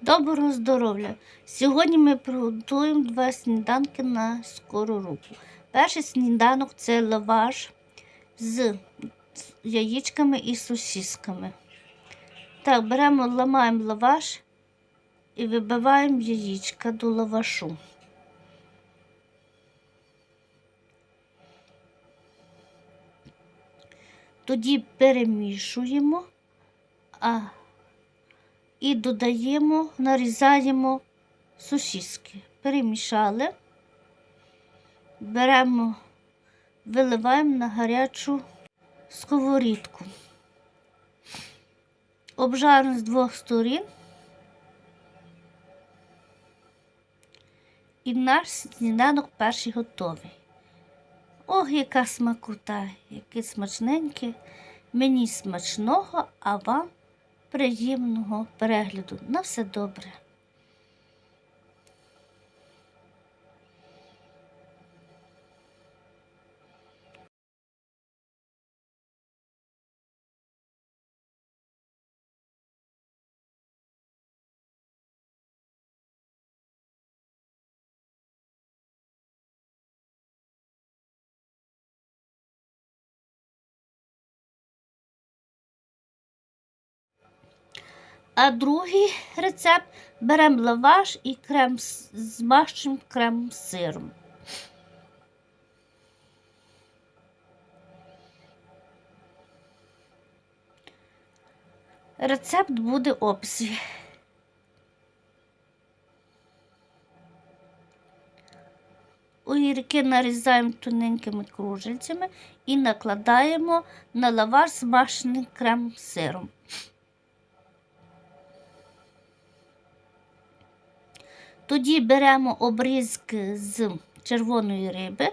Доброго здоров'я! Сьогодні ми приготуємо два сніданки на скору руку. Перший сніданок це лаваш з яєчками і сосісками. Так, беремо, ламаємо лаваш і вибиваємо яєчка до лавашу. Тоді перемішуємо, а і додаємо, нарізаємо сосиски. Перемішали, беремо, виливаємо на гарячу сковорідку. Обжаримо з двох сторін. І наш сніданок перший готовий. Ох, яка смакота, яке смачненьке. Мені смачного, а вам приємного перегляду. На все добре. А другий рецепт беремо лаваш і крем змащуємо крем сиром. Рецепт буде в описі. Огірки нарізаємо тоненькими кружельцями і накладаємо на лаваш змащений крем сиром. Тоді беремо обрізки з червоної риби,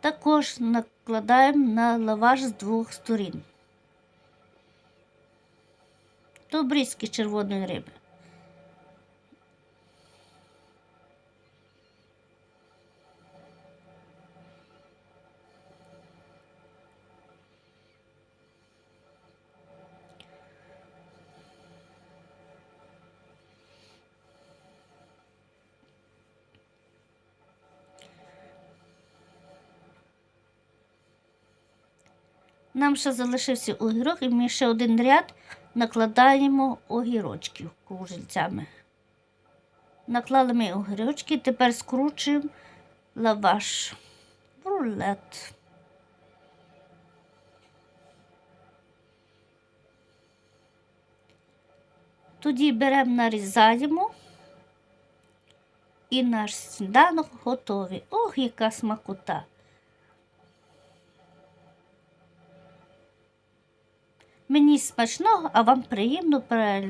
також накладаємо на лаваш з двох сторін. Обрізки червоної риби. Нам ще залишився огірок, і ми ще один ряд накладаємо огірочків кружельцями. Наклали ми огірочки, тепер скручуємо лаваш в рулет. Тоді беремо, нарізаємо і наш сніданок готовий. Ох, яка смакота! Мені смачного, а вам приємно перегляду.